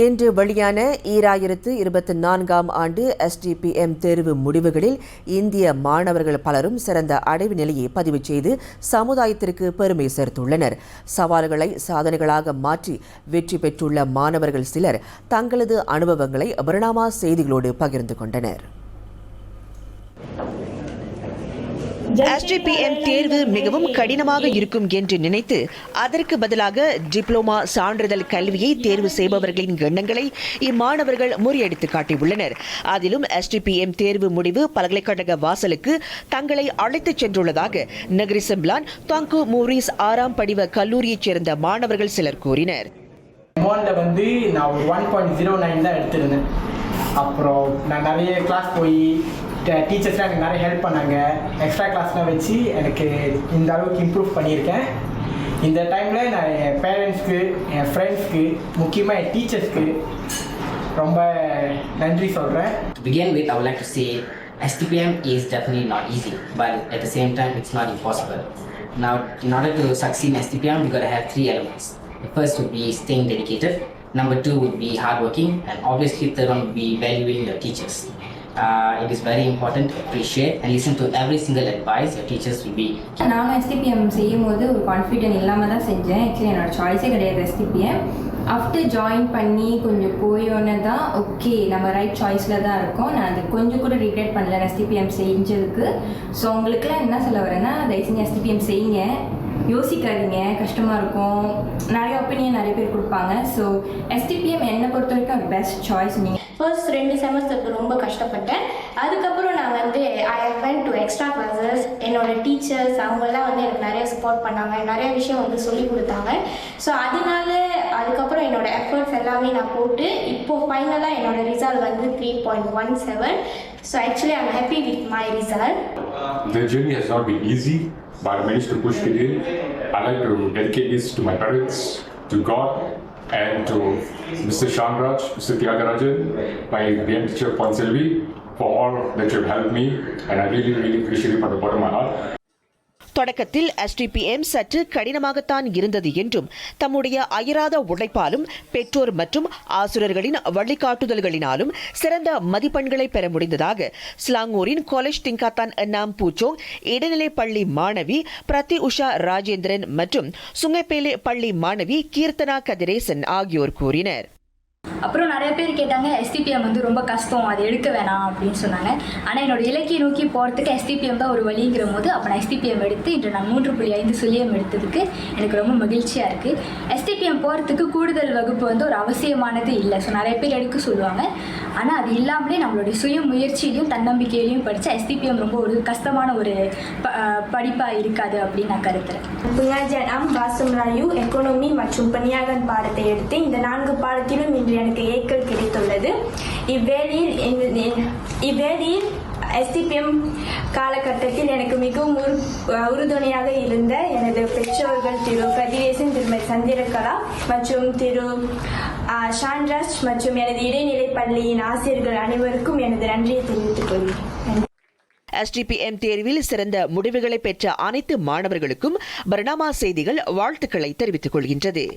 இன்று வெளியான ஈராயிரத்து இருபத்தி நான்காம் ஆண்டு எஸ்டிபிஎம் தேர்வு முடிவுகளில் இந்திய மாணவர்கள் பலரும் சிறந்த அடைவு நிலையை பதிவு செய்து சமுதாயத்திற்கு பெருமை சேர்த்துள்ளனர். சவால்களை சாதனைகளாக மாற்றி வெற்றி பெற்றுள்ள மாணவர்கள் சிலர் தங்களது அனுபவங்களை பரிணாமா செய்திகளோடு பகிர்ந்து கொண்டனர். எஸ்டிபிஎம் தேர்வு மிகவும் கடினமாக இருக்கும் என்று நினைத்து அதற்கு பதிலாக டிப்ளோமா சான்றிதழ் கல்வியை தேர்வு செய்பவர்களின் எண்ணங்களை இம்மாணவர்கள் முறியடித்து காட்டியுள்ளனர். அதிலும் எஸ்டிபிஎம் தேர்வு முடிவு பல்கலைக்கழக வாசலுக்கு தங்களை அழைத்துச் சென்றுள்ளதாக நகரி சிம்லான் தங்கு மூரிஸ் ஆறாம் படிவ கல்லூரியைச் சேர்ந்த மாணவர்கள் சிலர் கூறினர். வந்து நான் ஒரு ஒன் பாயிண்ட் ஜீரோ நைன் தான் எடுத்திருந்தேன். அப்புறம் நான் நிறைய கிளாஸ் போய் டீச்சர்ஸ்லாம் எனக்கு நிறைய ஹெல்ப் பண்ணாங்க எக்ஸ்ட்ரா கிளாஸ்லாம் வச்சு எனக்கு இந்த அளவுக்கு இம்ப்ரூவ் பண்ணியிருக்கேன் இந்த டைமில் நான் என் பேரண்ட்ஸ்க்கு என் ஃப்ரெண்ட்ஸ்க்கு முக்கியமாக என் டீச்சர்ஸ்க்கு ரொம்ப நன்றி சொல்கிறேன் To begin with, I would like to say STPM is definitely not easy, but at the same time, it's not impossible. Now, in order to succeed in STPM, we got to have three elements. The first would be staying dedicated. Number two would be hardworking, and obviously, third one would be valuing your teachers. Uh, it is very important to appreciate and listen to every single advice your teachers will be நானும் STPM செய்யும் போது ஒரு confident இல்லாமல் தான் செஞ்சேன். Actually என்னோட சாய்ஸே கிடையாது STPM after join பண்ணி கொஞ்சம் போயோன்னே தான் ஓகே நம்ம ரைட் சாய்ஸில் தான் இருக்கோம். நான் அது கொஞ்சம் கூட ரிக்ரெட் பண்ணல எஸ்டிபிஎம் செஞ்சதுக்கு. ஸோ உங்களுக்குலாம் என்ன சொல்ல வரேன்னா தயவு செஞ்சு எஸ்டிபிஎம் செய்யுங்க. யோசிக்காதீங்க கஷ்டமாக இருக்கும். நிறைய ஒப்பீனியன் நிறைய பேர் கொடுப்பாங்க. ஸோ எஸ்டிபிஎம் என்னை பொறுத்த வரைக்கும் ஒரு பெஸ்ட் சாய்ஸ் நீங்கள் ஃபர்ஸ்ட் ரெண்டு செமஸ்டருக்கு ரொம்ப கஷ்டப்பட்டேன். அதுக்கப்புறம் நான் வந்து I went to extra classes என்னோட டீச்சர்ஸ் அவங்கெல்லாம் வந்து எனக்கு நிறைய சப்போர்ட் பண்ணாங்க. நிறைய விஷயம் வந்து சொல்லி கொடுத்தாங்க. ஸோ அதனால அதுக்கப்புறம் என்னோட எஃபர்ட்ஸ் எல்லாமே நான் போட்டு இப்போ ஃபைனலாக என்னோட ரிசல்ட் வந்து three point one seven so actually I'm happy with my result The journey has not been easy, I managed to push it in. I'd like to dedicate this to my parents, to God, and to Mr. Shanraj, Mr. Tyagarajan, my BM teacher Pon Selvi, for all that you have helped me, and I really, really appreciate it from the bottom of my heart. தொடக்கத்தில் STPM சற்று கடினமாகத்தான் இருந்தது என்றும் தம்முடைய அயராத உழைப்பாலும் பெற்றோர் மற்றும் ஆசிரியர்களின் வழிகாட்டுதல்களினாலும் சிறந்த மதிப்பெண்களை பெற முடிந்ததாக ஸ்லாங்கூரின் காலேஜ் திங்காத்தான் என்னாம் பூச்சோங் இடைநிலை பள்ளி மாணவி பிரதி உஷா ராஜேந்திரன் மற்றும் சுங்கப்பேலே பள்ளி மாணவி கீர்த்தனா கதிரேசன் ஆகியோர் கூறினர். அப்புறம் நிறைய பேர் கேட்டாங்க எஸ்டிபிஎம் வந்து ரொம்ப கஷ்டம் அது எடுக்க வேணாம் அப்படின்னு சொன்னாங்க. ஆனால் என்னோட இலக்கிய நோக்கி போகிறதுக்கு எஸ்டிபிஎம் தான் ஒரு வழிங்கிற போது அப்போ நான் எஸ்டிபிஎம் எடுத்து இன்று நான் மூன்று புள்ளி ஐந்து சுழியம் எடுத்ததுக்கு எனக்கு ரொம்ப மகிழ்ச்சியாக இருக்குது எஸ்டிபிஎம் போகிறதுக்கு கூடுதல் வகுப்பு வந்து ஒரு அவசியமானது இல்லை. ஸோ நிறைய பேர் எடுக்க சொல்லுவாங்க. ஆனால் அது இல்லாமலே நம்மளுடைய சுய முயற்சியிலையும் தன்னம்பிக்கையிலையும் படித்தா எஸ்டிபிஎம் ரொம்ப ஒரு கஷ்டமான ஒரு ப படிப்பாக இருக்காது அப்படின்னு நான் கருத்துறேன் Pengajian Am Bahasa Melayu, மற்றும் பணியாளர் பாடத்தை எடுத்து இந்த நான்கு பாடத்திலும் இன்று எனக்கு ஏக்கள் கிடைத்துள்ளது. இவ்வேளையில் இந்த- இவ்வேளையில் எஸ்டிபிஎம் காலகட்டத்தில் எனக்கு மிகவும் உறுதுணையாக இருந்த எனது பெற்றோர்கள் திரு கதிரேசன் திருமதி சந்திரகலா மற்றும் திரு ஷான்ராஜ் மற்றும் எனது இடைநிலை பள்ளியின் ஆசிரியர்கள் அனைவருக்கும் எனது நன்றியை தெரிவித்துக் கொள்கிறேன். எஸ்டிபிஎம் தேர்வில் சிறந்த முடிவுகளை பெற்ற அனைத்து மாணவர்களுக்கும் பரிணாமா செய்திகள் வாழ்த்துக்களை தெரிவித்துக் கொள்கின்றது.